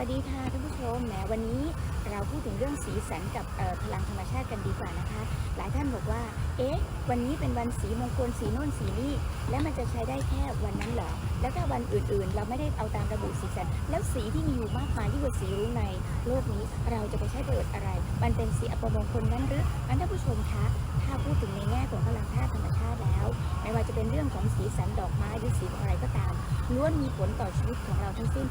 วัสดีค่ะท่านผู้ชมแหมวันนี้เราพูดถึงเรื่องสีสันกับพลังธรรมชาติกันดีกว่านะคะ หลายท่านบอกว่า เอ๊ะ วันนี้เป็นวันสีมงคลสีโน่นสีนี่ แล้วมันจะใช้ได้แค่วันนั้นเหรอ แล้วถ้าวันอื่นๆ เราไม่ได้เอาตามระบุสีสัน แล้วสีที่มีอยู่มากมายที่กว่าสีรุ้ในโลกนี้ เราจะไปใช้ประโยชน์อะไร มันเป็นสีอัปมงคลนั้นหรืออันท่านผู้ชมคะถ้าพูดถึงในแง่ของพลังธาตุธรรมชาติแล้ว ไม่ว่าจะเป็นเรื่องของสีสันดอกไม้หรือสีของอะไรก็ตามล้วนมีผลต่อชีวิตของเราทั้งสิ้น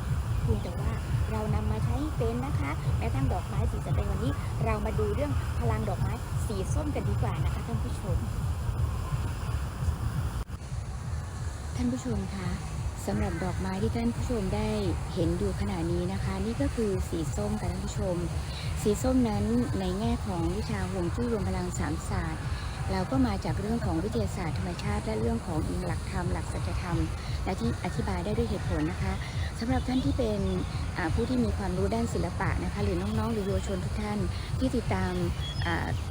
เพียงแต่ว่าเรานำมาใช้ใเป็นนะคะแม้ทั้งดอกไม้สีสันในวันนี้ เรามาดูเรื่องพลังดอกไม้สีส้มกันดีกว่านะคะท่านผู้ชม ท่านผู้ชมคะสำหรับดอกไม้ที่ท่านผู้ชมได้เห็นอยู่ขณะนี้นะคะ นี่ก็คือสีส้มค่ะท่านผู้ชม สีส้มนั้นในแง่ของวิชาฮวงจุ้ยรวมพลังสามศาสตร์เราก็มาจากเรื่องของวิทยาศาสตร์ธรรมชาติ และเรื่องของอิงหลักธรรมหลักสัจธรรม และที่อธิบายได้ด้วยเหตุผลนะคะ สำหรับท่านที่เป็นผู้ที่มีความรู้ด้านศิลปะนะคะหรือน้องๆหรือเยาวชนทุกท่านที่ติดตาม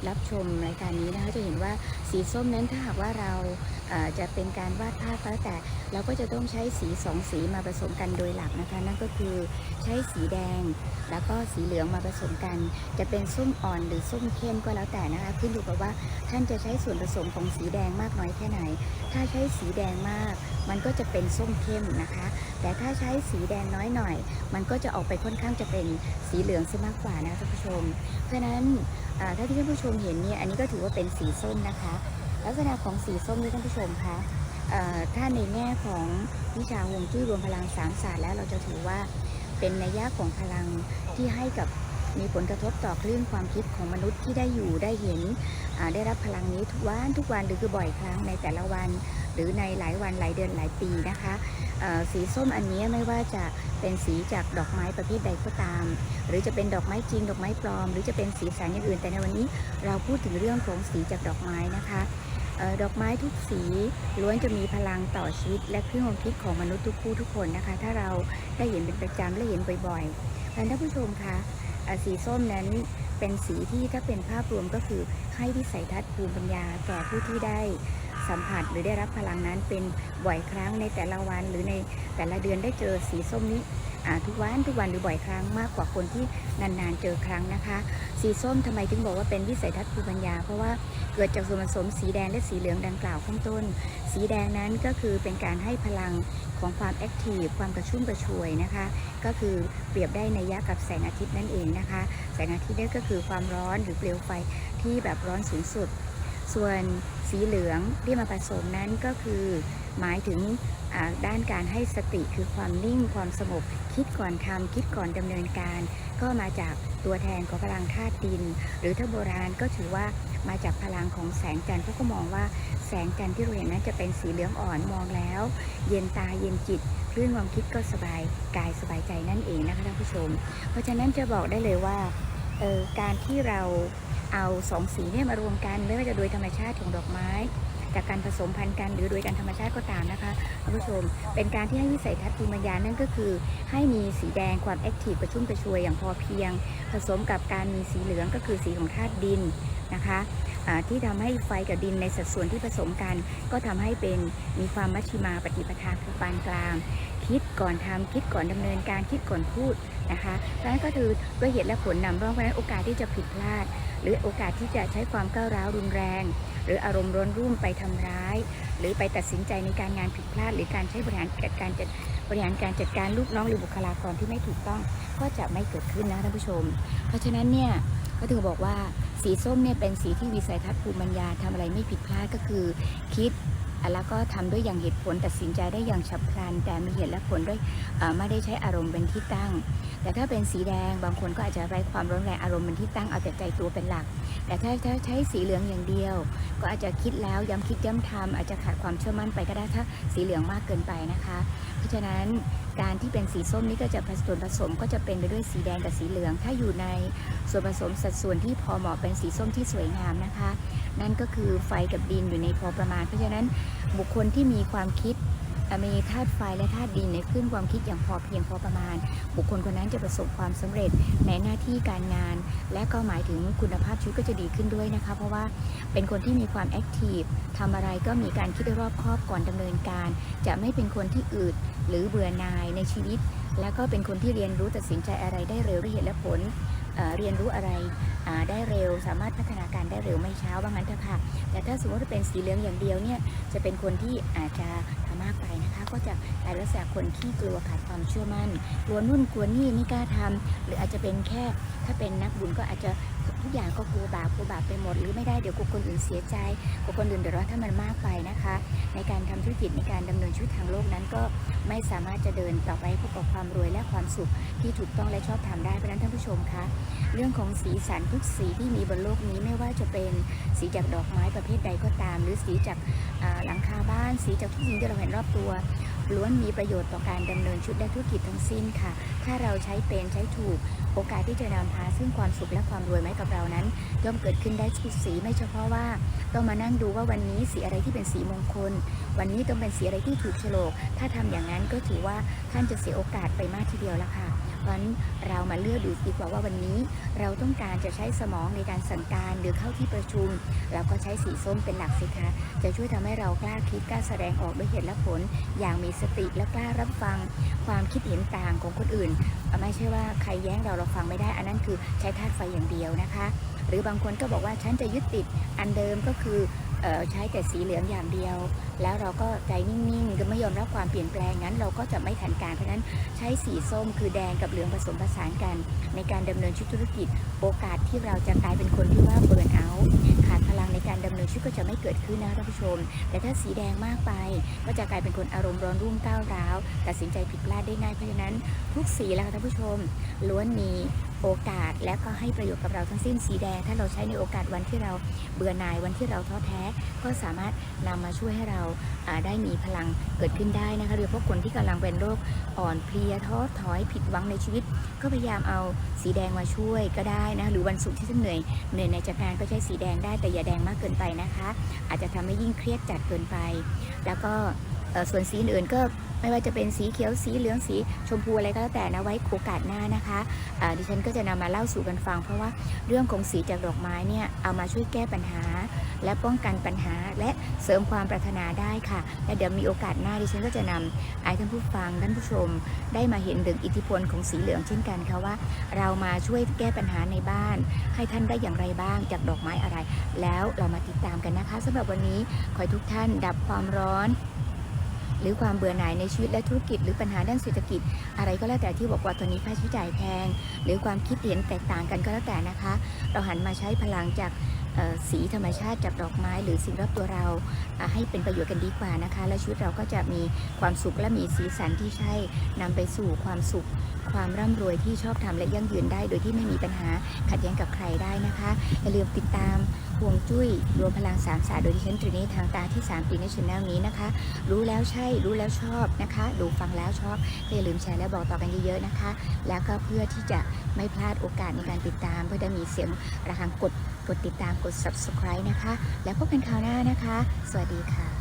รับชมรายการนี้นะคะจะเห็นว่าสีส้มนั้นถ้าหากว่าเราจะเป็นการวาดภาพก็แล้วแต่เราก็จะต้องใช้สีสองสีมาผสมกันโดยหลักนะคะ นั่นก็คือใช้สีแดง แล้วก็สีเหลืองมาผสมกัน จะเป็นส้มอ่อนหรือส้มเข้มก็แล้วแต่นะคะขึ้นอยู่กับว่าท่านจะใช้ส่วนผสมของสีแดงมากน้อยแค่ไหน ถ้าใช้สีแดงมาก มันก็จะเป็นส้มเข้มนะคะ แต่ถ้าใช้สีแดงน้อยหน่อย มันก็จะออกไปค่อนข้างจะเป็นสีเหลืองซะมากกว่านะท่านผู้ชม เพราะฉะนั้น ถ้าที่ท่านผู้ชมเห็นเนี่ยอันนี้ก็ถือว่าเป็นสีส้มนะคะ ลักษณะของสีส้มนี่ท่านผู้ชมคะถ้าในแง่ของวิชาฮวงจุ้ยรวมพลังสามศาสตร์แล้วเราจะถือว่าเป็นนัยยะของพลังที่ให้กับมีผลกระทบต่อคลื่นความคิดของมนุษย์ที่ได้อยู่ได้เห็นได้รับพลังนี้ทุกวันทุกวันหรือคือบ่อยครั้งในแต่ละวัน หรือในหลายวันหลายเดือนหลายปีนะคะ สีส้มอันนี้ไม่ว่าจะเป็นสีจากดอกไม้ประเภทใดก็ตาม หรือจะเป็นดอกไม้จริง ดอกไม้ปลอม หรือจะเป็นสีสันอย่างอื่น แต่ในวันนี้เราพูดถึงเรื่องของสีจากดอกไม้นะคะออดอกไม้ทุกสีล้วนจะมีพลังต่อชีวิต และเครื่องความคิดของมนุษย์ทุกผู้ทุกคนนะคะ ถ้าเราได้เห็นเป็นประจำและเห็นบ่อยๆท่านผู้ชมคะสีส้มนั้นเป็นสีที่ถ้าเป็นภาพรวมก็คือให้วิสัยทัศน์ภูมิปัญญาแก่ผู้ที่ได้ สัมผัสหรือได้รับพลังนั้นเป็นบ่อยครั้งในแต่ละวันหรือในแต่ละเดือนได้เจอสีส้มนี้ทุกวันทุกวันหรือบ่อยครั้งมากกว่าคนที่นานๆเจอครั้งนะคะ สีส้มทำไมถึงบอกว่าเป็นวิสัยทัศน์ภูมิปัญญา เพราะว่าเกิดจากส่วนผสมสีแดงและสีเหลืองดังกล่าวข้างต้น สีแดงนั้นก็คือเป็นการให้พลังของความแอคทีฟความกระชุ่มกระชวยนะคะ ก็คือเปรียบได้ในยะกับแสงอาทิตย์นั่นเองนะคะ แสงอาทิตย์นั่นก็คือความร้อนหรือเปลวไฟที่แบบร้อนสูงสุด ส่วนสีเหลืองที่มาผสมนั้นก็คือ หมายถึงด้านการให้สติคือความนิ่งความสงบคิดก่อนทำคิดก่อนดำเนินการ ก็มาจากตัวแทนของพลังธาตุดิน หรือถ้าโบราณก็ถือว่ามาจากพลังของแสงจันทร์เขาก็มองว่าแสงจันทร์ที่เราเห็นนั้นจะเป็นสีเหลืองอ่อนมองแล้ว เย็นตาเย็นจิตคลื่นความคิดก็สบายกายสบายใจนั่นเองนะคะท่านผู้ชม เพราะฉะนั้นจะบอกได้เลยว่า ออการที่เราเอาสองสีเนี่ยมารวมกันไม่ว่าจะโดยธรรมชาติของดอกไม้ จากการผสมพันธุ์กันหรือโดยการธรรมชาติก็ตามนะคะท่านผู้ชม เป็นการที่ให้วิสัยทัศน์ภูมิปัญญานั่นก็คือ ให้มีสีแดงความแอคทีฟกระชุ่มกระชวยอย่างพอเพียง ผสมกับการมีสีเหลืองก็คือสีของธาตุดินนะคะ ที่ทำให้ไฟกับดินในสัดส่วนที่ผสมกัน ก็ทำให้เป็นมีความมัชชิมาปฏิปทาคือปานกลาง คิดก่อนทำคิดก่อนดำเนินการคิดก่อนพูดนะคะดังนั้นก็คือด้วยเหตุและผลนำร่องเพราะฉะนั้นโอกาสที่จะผิดพลาด หรือโอกาสที่จะใช้ความก้าวร้าวรุนแรง หรืออารมณ์ร้อนรุ่มไปทำร้าย หรือไปตัดสินใจในการงานผิดพลาด หรือการใช้บริหารจัดการจัดบริหารการจัดการลูกน้องหรือบุคลากรที่ไม่ถูกต้องก็จะไม่เกิดขึ้นนะท่านผู้ชม เพราะฉะนั้นเนี่ย ก็ถึงบอกว่าสีส้มเนี่ยเป็นสีที่วิสัยทัศน์ภูมิปัญญาทำอะไรไม่ผิดพลาดก็คือ คิดแล้วก็ทำด้วยอย่างเหตุผลตัดสินใจได้อย่างฉับพลัน แต่มีเหตุและผลด้วยไม่ได้ใช้อารมณ์เป็นที่ตั้ง แต่ถ้าเป็นสีแดงบางคนก็อาจจะไร้ความร้อนแรงอารมณ์เป็นที่ตั้งเอาแต่ใจตัวเป็นหลัก แต่ถ้าถ้าใช้สีเหลืองอย่างเดียว ก็อาจจะคิดแล้วย้ำคิดย้ำทำอาจจะขาดความเชื่อมั่นไปก็ได้ถ้าสีเหลืองมากเกินไปนะคะ เพราะฉะนั้น การที่เป็นสีส้มนี้ก็จะผสมผสมก็จะเป็นไปด้วยสีแดงกับสีเหลือง ถ้าอยู่ในส่วนผสมสัดส่วนที่พอเหมาะเป็นสีส้มที่สวยงามนะคะ นั่นก็คือไฟกับดินอยู่ในพอประมาณ เพราะฉะนั้นบุคคลที่มีความคิด มีธาตุไฟและธาตุดินในขึ้นความคิดอย่างพอเพียงพอประมาณ บุคคลคนนั้นจะประสบความสำเร็จในหน้าที่การงาน และก็หมายถึงคุณภาพชีวิตก็จะดีขึ้นด้วยนะคะ เพราะว่าเป็นคนที่มีความแอคทีฟทำอะไรก็มีการคิดรอบคอบก่อนดำเนินการ จะไม่เป็นคนที่อืดหรือเบื่อหน่ายในชีวิต แล้วก็เป็นคนที่เรียนรู้ตัดสินใจอะไรได้เร็วด้เหตุและผลเเรียนรู้อะไรได้เร็ว สามารถพัฒนาการได้เร็วไม่ช้าว่างั้นเถอะค่ะ แต่ถ้าสมมติว่าเป็นสีเหลืองอย่างเดียวเนี่ยจะเป็นคนที่อาจจะทำมากไปนะคะ ก็จะกลายเป็นลักษณะคนขี้กลัวขาดความเชื่อมั่นกลัวนู่นกลัวนี่ไม่กล้าทำหรืออาจจะเป็นแค่ถ้าเป็นนักบุญก็อาจจะ ทุกอย่างก็กลัวบาปกลัวบาปไปหมด หรือไม่ได้เดี๋ยวกลัวคนอื่นเสียใจกลัวคนอื่นเดือดร้อนถ้ามันมากไปนะคะ ในการทำธุรกิจในการดำเนินชีวิตทางโลกนั้นก็ไม่สามารถจะเดินต่อไปพบกับความรวยและความสุขที่ถูกต้องและชอบทำได้เพราะฉะนั้นท่านผู้ชมคะเรื่องของสีสันทุกสีที่มีบนโลกนี้ไม่ว่าจะเป็นสีจากดอกไม้ประเภทใดก็ตาม หรือสีจากหลังคาบ้าน สีจากทุกสิ่งที่เราเห็นรอบตัว ล้วนมีประโยชน์ต่อการดำเนินชุดและธุรกิจทั้งสิ้นค่ะ ถ้าเราใช้เป็นใช้ถูก โอกาสที่จะนำพาซึ่งความสุขและความรวยไหมกับเรานั้นย่อมเกิดขึ้นได้ทุกสีไม่เฉพาะว่า ต้องมานั่งดูว่าวันนี้สีอะไรที่เป็นสีมงคล วันนี้ต้องเป็นสีอะไรที่ถูกโฉลก ถ้าทำอย่างนั้นก็ถือว่าท่านจะเสียโอกาสไปมากทีเดียวแล้วค่ะ เพราะนั้นเรามาเลือกดูดีกว่าว่าวันนี้ เราต้องการจะใช้สมองในการสั่งการหรือเข้าที่ประชุม เราก็ใช้สีส้มเป็นหลักสิคะ จะช่วยทำให้เรากล้าคิดกล้าแสดงออกด้วยเหตุและผล อย่างมีสติและกล้ารับฟัง ความคิดเห็นต่างของคนอื่น ไม่ใช่ว่าใครแย้งเราเราฟังไม่ได้ อันนั้นคือใช้ธาตุไฟอย่างเดียวนะคะ หรือบางคนก็บอกว่าฉันจะยึดติดอันเดิมก็คือใช้แต่สีเหลืองอย่างเดียว แล้วเราก็ใจนิ่งๆก็ไม่ยอมรับความเปลี่ยนแปลงงั้น เราก็จะไม่ทันการเพราะฉะนั้นใช้สีส้มคือแดงกับเหลืองผสมผสานกัน ในการดำเนินชีวิตธุรกิจ โอกาสที่เราจะกลายเป็นคนที่ว่าเบิร์นเอาท์ขาดพลังในการดำเนินชีวิตก็จะไม่เกิดขึ้นนะท่านผู้ชม แต่ถ้าสีแดงมากไป ก็จะกลายเป็นคนอารมณ์ร้อนรุ่มก้าวร้าวตัดสินใจผิดพลาดได้ง่ายเพราะฉะนั้น ทุกสีแล้วค่ะท่านผู้ชม ล้วนมี โอกาสและก็ให้ประโยชน์กับเราทั้งสิ้นสีแดง ถ้าเราใช้ในโอกาสวันที่เราเบื่อหน่ายวันที่เราท้อแท้ ก็สามารถนำมาช่วยให้เราได้มีพลังเกิดขึ้นได้นะคะโดยเฉพาะคนที่กำลังเป็นโรคอ่อนเพลียท้อถอยผิดหวังในชีวิต ก็พยายามเอาสีแดงมาช่วยก็ได้นะหรือวันศุกร์ที่ท่านเหนื่อยเหนื่อยในจากงานก็ใช้สีแดงได้แต่อย่าแดงมากเกินไปนะคะ อาจจะทำให้ยิ่งเครียดจัดเกินไป แล้วก็ส่วนสีอื่นก็ ไม่ว่าจะเป็นสีเขียวสีเหลืองสีชมพูอะไรก็แล้วแต่นะไว้โอกาสหน้านะคะอ่าดิฉันก็จะนำมาเล่าสู่กันฟัง เพราะว่าเรื่องของสีจากดอกไม้เนี่ยเอามาช่วยแก้ปัญหา และป้องกันปัญหาและเสริมความปรารถนาได้ค่ะ และเดี๋ยวมีโอกาสหน้าดิฉันก็จะนำให้ท่านผู้ฟังท่านผู้ชม ได้มาเห็นถึงอิทธิพลของสีเหลืองเช่นกันค่ะว่า เรามาช่วยแก้ปัญหาในบ้าน ให้ท่านได้อย่างไรบ้างจากดอกไม้อะไร แล้วเรามาติดตามกันนะคะสำหรับวันนี้ขอให้ทุกท่านดับความร้อน หรือความเบื่อหน่ายในชีวิตและธุรกิจ หรือปัญหาด้านเศรษฐกิจ อะไรก็แล้วแต่ที่บอกว่าตอนนี้ค่าใช้จ่ายแพง หรือความคิดเห็นแตกต่างกันก็แล้วแต่นะคะ เราหันมาใช้พลังจากสีธรรมชาติจากดอกไม้ หรือสิ่งรอบตัวเราให้เป็นประโยชน์กันดีกว่านะคะ และชีวิตเราก็จะมีความสุขและมีสีสันที่ใช่นำไปสู่ความสุข ความร่ำรวยที่ชอบทำและยั่งยืนได้ โดยที่ไม่มีปัญหาขัดแย้งกับใครได้นะคะอย่าลืมติดตาม พวงจุ้ย รวมพลังสามศาสตร์โดยดิฉันตรีนีทางตาที่3ปีในช anel นี้นะคะ รู้แล้วใช่รู้แล้วชอบนะคะ ดูฟังแล้วชอบอย่าลืมแชร์และบอกต่อกันเยอะๆนะคะ แล้วก็เพื่อที่จะไม่พลาดโอกาสในการติดตาม เพื่อจะมีเสียงระฆังกดกดติดตามกด subscribe นะคะ แล้วพบกันคราวหน้านะคะ สวัสดีค่ะ